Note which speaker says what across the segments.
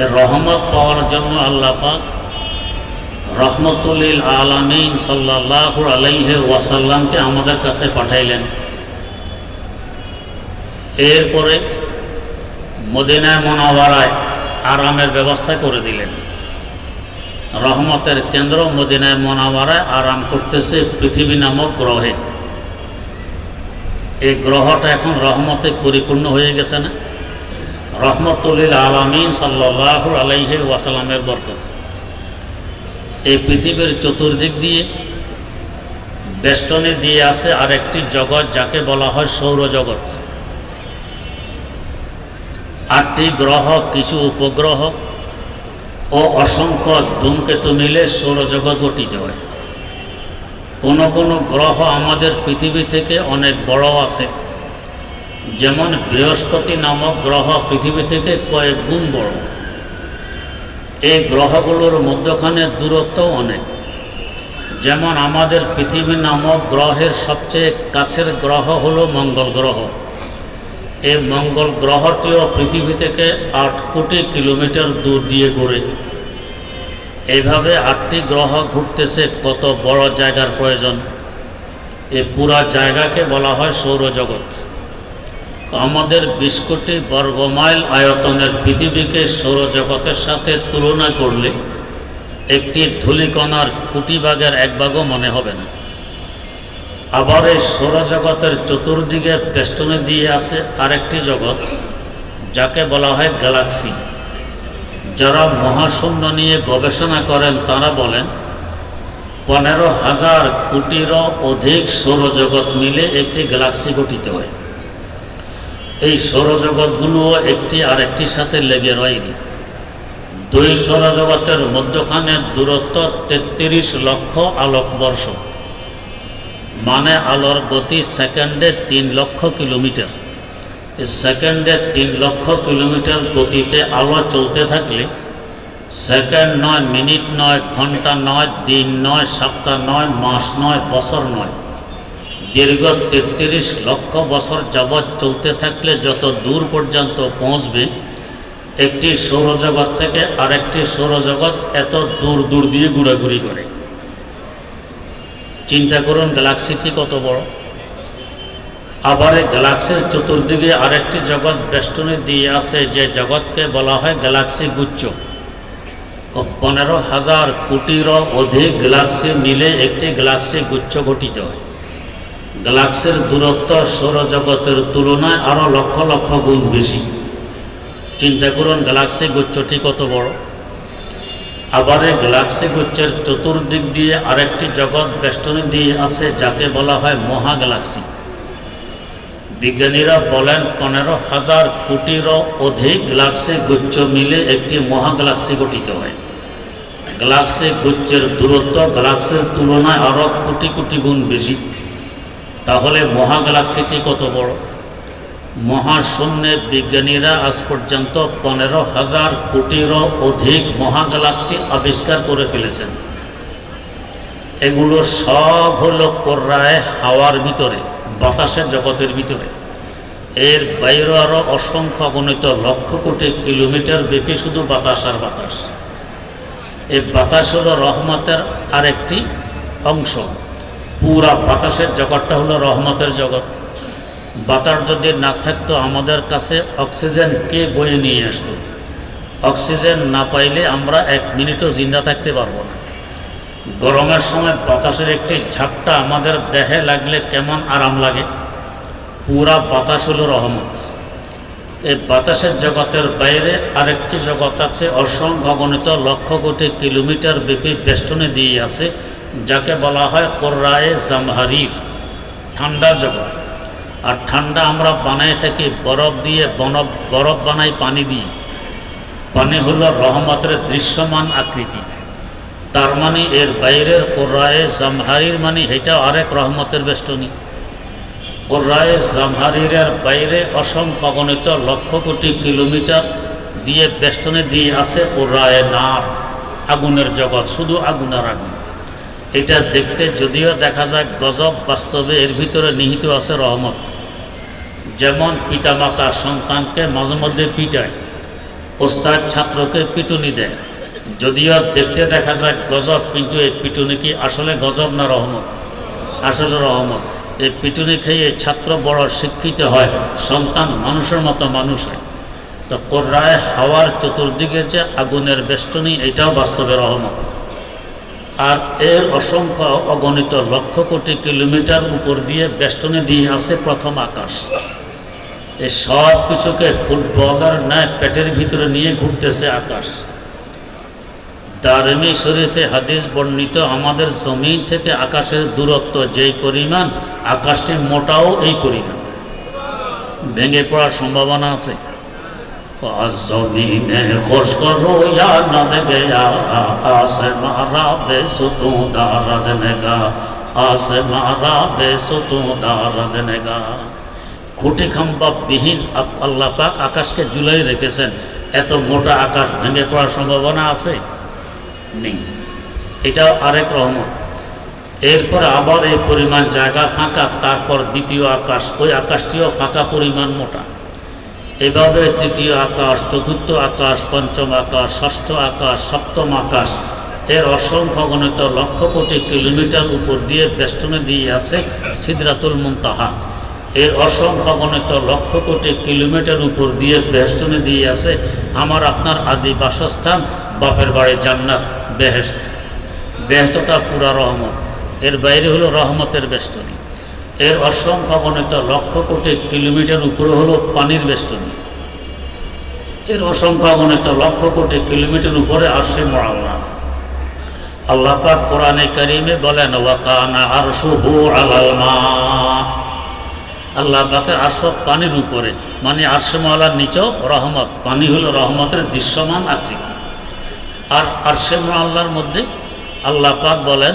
Speaker 1: এর রহমত পাওয়ার জন্য আল্লাহ পাক রহমতুল্লিল আলমিন সাল্লাহ আলাইহে ওয়াসাল্লামকে আমাদের কাছে পাঠাইলেন। এরপরে মদিনায় মনাওয়ারায় আরামের ব্যবস্থা করে দিলেন। রহমতের কেন্দ্র মদিনায় মনাওয়ারায় আরাম করতেছে পৃথিবী নামক গ্রহে। এই গ্রহটা এখন রহমতে পরিপূর্ণ হয়ে গেছে না? রহমতুল্লিল আলমিন সাল্লাহ আলাইহে ওয়াসালামের বরকত। এই পৃথিবীর চতুর্দিক দিয়ে, বেষ্টনী দিয়ে আছে আরেকটি জগৎ যাকে বলা হয় সৌরজগৎ। আটটি গ্রহ, কিছু উপগ্রহ ও অসংখ্য ধূমকেতু মিলে সৌরজগৎ গঠিত হয়। কোনো কোনো গ্রহ আমাদের পৃথিবী থেকে অনেক বড় আছে। যেমন বৃহস্পতি নামক গ্রহ পৃথিবী থেকে কয়েক গুণ বড়। এই গ্রহগুলোর মধ্যখানে দূরত্ব অনেক। যেমন আমাদের পৃথিবী নামক গ্রহের সবচেয়ে কাছের গ্রহ হলো মঙ্গল গ্রহ। এই মঙ্গল গ্রহটিও পৃথিবী থেকে আট কোটি কিলোমিটার দূর দিয়ে ঘুরে এইভাবে আটটি গ্রহ ঘুরতেছে, কত বড় জায়গার প্রয়োজন। এই পুরা জায়গাকে বলা হয় সৌরজগৎ। আমাদের বিশ কোটি বর্গমাইল আয়তনের পৃথিবীকে সৌরজগতের সাথে তুলনা করলে একটি ধূলিকণার কোটি ভাগের এক ভাগও মনে হবে না। আবার এই সৌরজগতের চতুর্দিকে বেষ্টনে দিয়ে আছে আরেকটি জগৎ, যাকে বলা হয় গ্যালাক্সি। যারা মহাশূন্য নিয়ে গবেষণা করেন, তারা বলেন, পনেরো হাজার কোটিরও অধিক সৌরজগৎ মিলে একটি গ্যালাক্সি গঠিত হয়। এই সৌরজগৎগুলোও একটি আরেকটির সাথে লেগে রয়নি। দুই সৌরজগতের মধ্যখানে দূরত্ব তেত্রিশ লক্ষ আলোকবর্ষ মানে আলোর গতি সেকেন্ডে তিন লক্ষ কিলোমিটার। সেকেন্ডে তিন লক্ষ কিলোমিটার গতিতে আলো চলতে থাকলে সেকেন্ড নয়, মিনিট নয়, ঘণ্টা নয়, দিন নয়, সপ্তাহ নয়, মাস নয়, বছর নয় দীর্ঘ তেত্রিশ লক্ষ বছর যাবৎ চলতে থাকলে যত দূর পর্যন্ত পৌঁছবে, একটি সৌরজগৎ থেকে আরেকটি সৌরজগৎ এত দূর দূর দিয়ে ঘোরাঘুরি করে। চিন্তা করুন গ্যালাক্সিটি কত বড়? আবার এই গ্যালাক্সির চতুর্দিকে আরেকটি জগৎ বেষ্টনী দিয়ে আছে, যে জগৎকে বলা হয় গ্যালাক্সি গুচ্ছ। পনেরো হাজার কোটিরও অধিক গ্যালাক্সি মিলে একটি গ্যালাক্সি গুচ্ছ গঠিত হয়। গ্যালাক্সির দূরত্ব সৌরজগতের তুলনায় আরও লক্ষ লক্ষ গুণ বেশি। চিন্তা করুন, গ্যালাক্সি গুচ্ছটি কত বড়? আবার এই গ্যালাক্সি গুচ্ছের চতুর্দিক দিয়ে আরেকটি জগৎ বেষ্টনী দিয়ে আছে, যাকে বলা হয় মহা গ্যালাক্সি বিজ্ঞানীরা বলেন, পনেরো হাজার কোটিরও অধিক গ্যালাক্সি গুচ্ছ মিলে একটি মহা গ্যালাক্সি গঠিত হয়। গ্যালাক্সি গুচ্ছের দূরত্ব গ্যালাক্সির তুলনায় আরও কোটি কোটি গুণ বেশি। তাহলে মহা গ্যালাক্সিটি কত বড়? মহাশূন্যের বিজ্ঞানীরা আজ পর্যন্ত পনেরো হাজার কোটিরও অধিক মহা গ্যালাক্সি আবিষ্কার করে ফেলেছেন। এগুলো সব হলো কোর্রায় হাওয়ার ভিতরে, বাতাসের জগতের ভিতরে। এর বাইরে আরও অসংখ্য গণিত লক্ষ কোটি কিলোমিটার ব্যাপী শুধু বাতাস আর বাতাস। এই বাতাস হলো রহমতের আরেকটি অংশ। পুরা বাতাসের জগৎটা হলো রহমতের জগৎ। বাতাস যদি না থাকতো আমাদের কাছে অক্সিজেন কে বয়ে নিয়ে আসতো? অক্সিজেন না পাইলে আমরা এক মিনিটও জিন্দা থাকতে পারব না। গরমের সময় বাতাসের একটি ঝাপটা আমাদের দেহে লাগলে কেমন আরাম লাগে? পুরা বাতাস হলো রহমত। এই বাতাসের জগতের বাইরে আরেকটি জগৎ আছে, অসংখ্য গণিত লক্ষ কোটি কিলোমিটার ব্যাপী বেষ্টনে দিয়ে আছে। যাকে বলা হয় কোর্রায়ে জামহারির, ঠান্ডা জগৎ। আর ঠান্ডা আমরা বানাই থাকি বরফ দিয়ে, বনফ, বরফ বানাই পানি দিয়ে। পানি হলো রহমতের দৃশ্যমান আকৃতি। তার মানে এর বাইরের কোর্রায়ে জামহারির মানে এটা আরেক রহমতের বেষ্টনী। কোর্রায়ে জামহারিরের বাইরে অসংখ্য গণিত লক্ষ কোটি কিলোমিটার দিয়ে বেষ্টনে দিয়ে আছে কোর্রায়ে নার, আগুনের জগৎ, শুধু আগুনের আগুন। এটা দেখতে যদিও দেখা যায় গজব বাস্তবে এর ভিতরে নিহিত আছে রহমত। যেমন পিতামাতা সন্তানকে মাঝে মধ্যে পিটায়, ওস্তাদ ছাত্রকে পিটুনি দেয়। যদিও দেখতে দেখা যায় গজব, কিন্তু এই পিটুনি কি আসলে গজব না রহমত? আসলে রহমত। এই পিটুনি খেয়ে ছাত্র বড় শিক্ষিত হয়, সন্তান মানুষের মতো মানুষ হয়। তো কোর্রায় হাওয়ার চতুর্দিকে যে আগুনের বেষ্টনী, এটাও বাস্তবে রহমত। আর এর অসংখ্য অগণিত লক্ষ কোটি কিলোমিটার উপর দিয়ে বেষ্টনে দিয়ে আছে প্রথম আকাশ। এই সব কিছুকে ফুটবলার ন্যায় পেটের ভিতরে নিয়ে ঘুরতেছে আকাশ। দারেমি শরীফে হাদিস বর্ণিত, আমাদের জমিন থেকে আকাশের দূরত্ব যেই পরিমাণ, আকাশটি মোটাও এই পরিমাণ। ভেঙে পড়ার সম্ভাবনা আছে। জমিনে খোশ করো, ইয়া নদ গয়া আসে মারা বেসুতু দারদ নেগা, আসে মারা বেসুতু দারদ নেগা। খুঁটি খাম্বা বিহীন আল্লাহ পাক আকাশকে জুলাই রেখেছেন। এত মোটা আকাশ ভেঙে পড়ার সম্ভাবনা আছে? নেই। এটা আরেক রহমত। এরপর আবার এই পরিমাণ জায়গা ফাঁকা, তারপর দ্বিতীয় আকাশ, ওই আকাশটিও ফাঁকা পরিমাণ মোটা। এভাবে তৃতীয় আকাশ, চতুর্থ আকাশ, পঞ্চম আকাশ, ষষ্ঠ আকাশ, সপ্তম আকাশ, এর অসংখ্য গণিত লক্ষ কোটি কিলোমিটার উপর দিয়ে বেষ্টনে দিয়ে আছে সিদরাতুল মুনতাহা। এর অসংখ্য গণিত লক্ষ কোটি কিলোমিটার উপর দিয়ে বেষ্টনে দিয়ে আছে আমার আপনার আদি বাসস্থান, বাপের বাড়ি জান্নাত বেহেস্ত বেহেস্তটা পুরা রহমত। এর বাইরে হলো রহমতের বেষ্টনী। এর অসংখ্য গণিত লক্ষ কোটি কিলোমিটার উপরে হলো পানির বেষ্টনী। এর অসংখ্য গণিত লক্ষ কোটি কিলোমিটার উপরে আসে মরাল্লাহ আল্লাহ পাক কোরআনে কারিমে বলেন মা। আল্লাহ পাকের আরশ পানির উপরে মানে আরশে মালার নিচেও রহমত, পানি হলো রহমতের দৃশ্যমান আকৃতি। আর আরশে আল্লাহর মধ্যে আল্লাহ পাক বলেন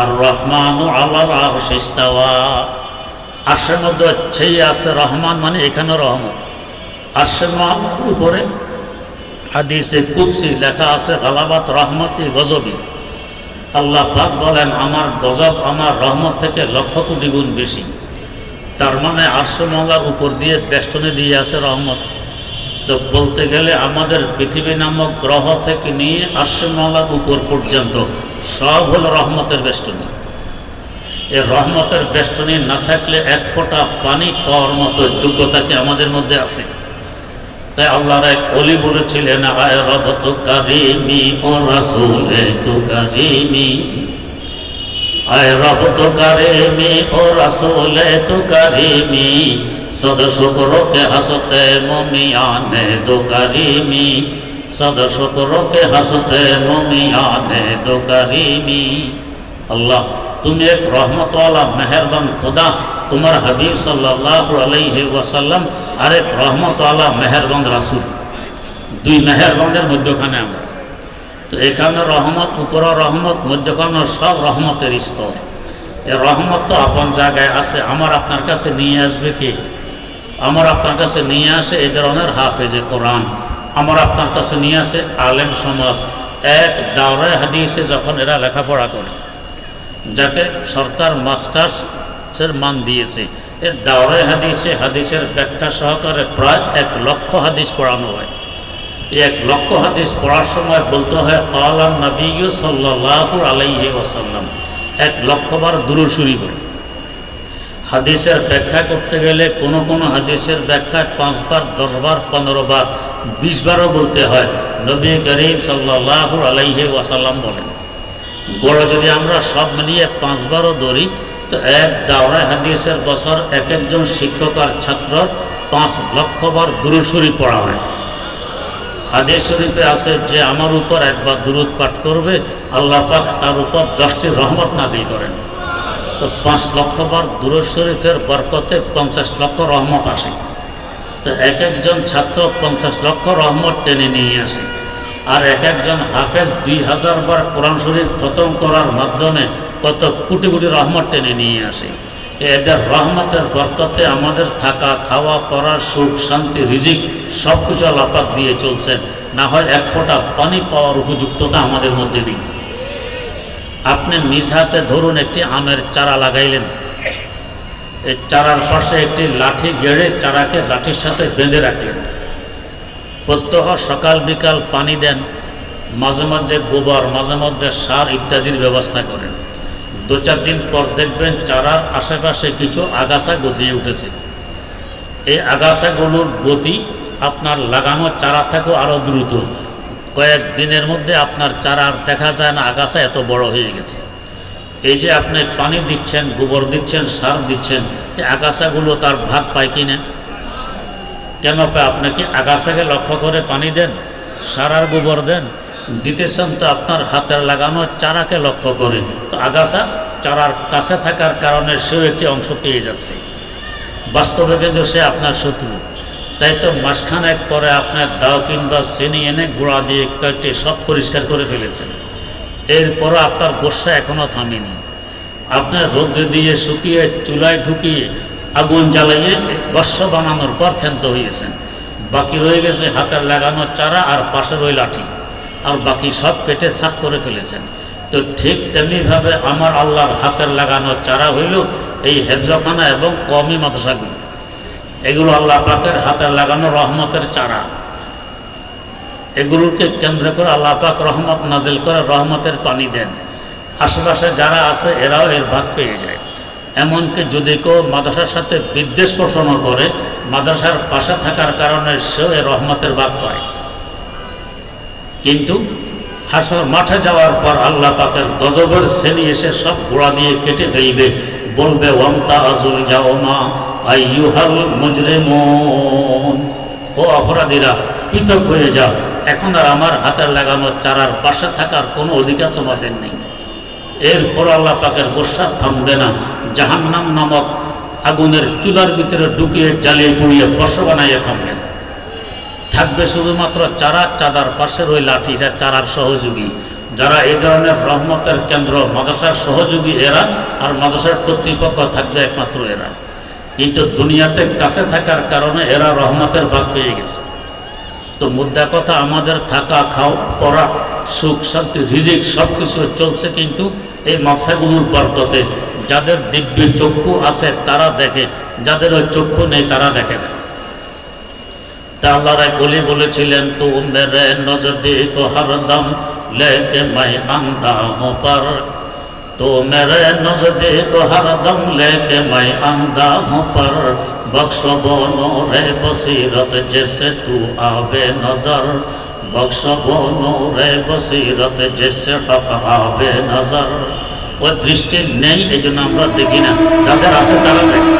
Speaker 1: আর রহমান আল্লাহ আর শেস্তাওয়া আরশের মধ্যে সেই আছে রহমান মানে এখানে রহমত। আরশের আল্লাহর উপরে হাদিসে কুৎসি লেখা আছে, গালাবাত, রহমতি, গজবি। আল্লাহ পাক বলেন, আমার গজব আমার রহমত থেকে লক্ষ কোটি গুণ বেশি। তার মানে আরশমালার উপর দিয়ে বেষ্টনে দিয়ে আছে রহমত। তো বলতে গেলে আমাদের পৃথিবী নামক গ্রহ থেকে নিয়ে আরশমালার উপর পর্যন্ত সব হলো রহমতের বেষ্টনী। এ রহমতের বেষ্টনী না থাকলে এক ফোঁটা পানি পাওয়ার মতো যোগ্যতা কি আমাদের মধ্যে আছে? তাই আল্লাহর এক অলি বলেছিলেন, আয় রব তো কারিমি, ও রাসুলে তো কারিমি। আয় রব তো কারিমি, ও রাসুলে তো কারিমি। সদ শুকরকে হাসতে মমিয়ানে দো আল্লাহ, তুমি এক রহমতওয়ালা, মেহরবান খোদা। তোমার হাবিব সাল্লাহ আলাইহি ওয়াসাল্লাম আরেক রহমতওয়ালা, মেহরবান রাসুল। দুই মেহরবানের মধ্যখানে আমরা। তো এখানে রহমত, উপর রহমত, মধ্যখানে সব রহমতের স্তর। এ রহমত তো আপন জায়গায় আছে, আমার আপনার কাছে নিয়ে আসবে কি? আমার আপনার কাছে নিয়ে আসে এই ধরনের হাফেজে কোরআন। আমার আপনার কাছে নিয়ে আসে আলেম সমাজ। এক দাওরে হাদিয়েছে যখন এরা লেখাপড়া করে, যাকে সরকার মাস্টার্সের মান দিয়েছে এর দাওরে হাদিসে হাদিসের ব্যাখ্যা সহকারে প্রায় এক লক্ষ হাদিস পড়ানো হয়। এক লক্ষ হাদিস পড়ার সময় বলতে হয় কালাম নবী সাল্লাহ আলাইহি ওসাল্লাম এক লক্ষবার দূরসুরি হয়। হাদিসের ব্যাখ্যা করতে গেলে কোনো কোনো হাদিসের ব্যাখ্যায় পাঁচবার, দশবার, পনেরো বার বিশ বারও বলতে হয়। নবী করিম সাল্লাহ আলাইহি ওয়াসাল্লাম বলেন, গড় যদি আমরা সব মিলিয়ে পাঁচবারও ধরি, তো এক দাওরা হাদিসের বছর এক একজন শিক্ষক আর ছাত্র পাঁচ লক্ষবার দূরসুরি পড়া হয়। হাদিস শরীফে আছে যে, আমার উপর একবার দূরত পাঠ করবে, আল্লাহ পাক তার উপর দশটি রহমত নাজিল করেন। তো পাঁচ লক্ষবার দূরত শরীফের বরকতে পঞ্চাশ লক্ষ রহমত আসে। তো এক একজন ছাত্র পঞ্চাশ লক্ষ রহমত টেনে নিয়ে আসে। আর এক একজন হাফেজ দুই হাজার বার কোরআন শরীফ খতম করার মাধ্যমে কত কোটি কোটি রহমত টেনে নিয়ে আসে। এদের রহমতের বরকতে আমাদের থাকা, খাওয়া, পড়ার সুখ, শান্তি, রিজিক সব কিছু আলাপাক দিয়ে চলছেন। না হয় এক ফোঁটা পানি পাওয়ার উপযুক্ততা আমাদের মধ্যে নেই। আপনি নিজ হাতে ধরুন একটি আমের চারা লাগাইলেন। এই চারার পাশে একটি লাঠি গেড়ে চারাকে লাঠির সাথে বেঁধে রাখলেন। প্রত্যহ সকাল বিকাল পানি দেন, মাঝে মধ্যে গোবর, মাঝে মধ্যে সার ইত্যাদির ব্যবস্থা করেন। দু চার দিন পর দেখবেন চারার আশেপাশে কিছু আগাছা গজিয়ে উঠেছে। এই আগাছাগুলোর গতি আপনার লাগানো চারা থেকেও আরও দ্রুত। কয়েক দিনের মধ্যে আপনার চারা আর দেখা যায় না, আগাছা এত বড় হয়ে গেছে। এই যে আপনি পানি দিচ্ছেন, গোবর দিচ্ছেন, সার দিচ্ছেন, এই আগাছাগুলো তার ভাগ পায় কি না? কেন আপনাকে আগাছাকে লক্ষ্য করে পানি দেন, সার আর গোবর দেন? দিতেছেন তো আপনার হাতের লাগানো চারাকে লক্ষ্য করে। তো আগাছা চারার কাছে থাকার কারণে সেও একটি অংশ পেয়ে যাচ্ছে। বাস্তবে কিন্তু সে আপনার শত্রু। তাই তো মাসখানেক পরে আপনার দাও কিংবা শ্রেণি এনে গোড়া দিয়ে কেটে সব পরিষ্কার করে ফেলেছেন। এরপরও আপনার গোসা এখনও থামেনি। আপনার রোদ্রে দিয়ে শুকিয়ে চুলায় ঢুকিয়ে আগুন জ্বালাইয়ে বর্ষ বানানোর পর ক্ষান্ত হয়েছেন বাকি রয়ে গেছে হাতের লাগানো চারা আর পাশে রয়ে লাঠি। আর বাকি সব কেটে সাফ করে ফেলেছেন। তো ঠিক তেমনিভাবে আমার আল্লাহর হাতের লাগানো চারা হইল এই হেফজখানা এবং কমি মাদ্রাসাগুলো। এগুলো আল্লাহ পাকের হাতের লাগানো রহমতের চারা। এগুলোকে কেন্দ্র করে আল্লাহ পাক রহমত নাজিল করে রহমতের পানি দেন। আশেপাশে যারা আছে, এরাও এর ভাগ পেয়ে যায়। এমনকি যদি কেউ মাদ্রাসার সাথে বিদ্বেষ পোষণ করে, মাদ্রাসার পাশে থাকার কারণে সেও এর রহমতের ভাগ পায়। কিন্তু হাসর মাঠে যাওয়ার পর আল্লাহ পাকের গজবের শ্রেণি এসে সব গোড়া দিয়ে কেটে ফেলবে। বলবে ওয়ান্তা আজুল যাও না আইয়ুহাল মুজরিমুন। ও অপরাধীরা, পৃথক হয়ে যাও। এখন আর আমার হাতের লাগানো চারার পাশে থাকার কোনো অধিকার তোমাদের নেই। এরপর আল্লাহ পাকের গোসার থামবে না। জাহান্নাম নামক আগুনের চুলার ভিতরে ঢুকিয়ে জ্বালিয়ে পুড়িয়ে বর্ষ বানাইয়ে থামবেন। থাকবে শুধুমাত্র চারা, চাঁদার পাশের ওই লাঠিটা চারার সহযোগী। যারা এই ধরনের রহমতের কেন্দ্র, মাদ্রাসার সহযোগী এরা, আর মাদ্রাসার কর্তৃপক্ষ থাকবে একমাত্র এরা। কিন্তু দুনিয়াতে কাছে থাকার কারণে এরা রহমতের ভাগ পেয়ে গেছে। তো মুদ্রা কথা আমাদের থাকা খাওয়া পড়া, সুখ, শান্তি, রিজিক সব কিছু চলছে কিন্তু এই মাসাগুলোর বরকতে। যাদের দিব্য চক্ষু আছে তারা দেখে, যাদের ওই চক্ষু নেই তারা দেখে না। তা আল্লাহ কলি বলেছিলেন, তো মেরে নজদিক হরদম লেকে মাই আন্দা হো তো মেরে নজদিক হরদম লেকে মাই আন্দা হো বক্স বন রে বসিরত জেসে তু আবে নজর। বক্স বন রে বসিরত জেসে হক আবে নজর। ও দৃষ্টি নেই এই জন্য আমরা দেখি না। যাদের আছে তারা দেখে।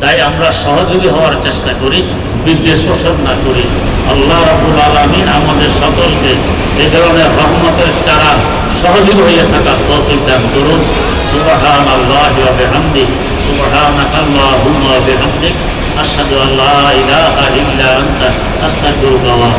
Speaker 1: তাই আমরা সহযোগী হওয়ার চেষ্টা করি, বিদ্বেষ পোষণ না করি। আল্লাহ রাবুল আলমিন আমাদের সকলকে এই ধরনের রহমতের চারা সহযোগী হয়ে থাকা তৌফিক দান করুন। সুবহান আল্লাহ বিহামদি সুবহানাক আল্লাহুম্মা বিহামদিক আশহাদু আল্লা ইলাহা ইল্লা আনতা, আস্তাগফিরুকা ওয়া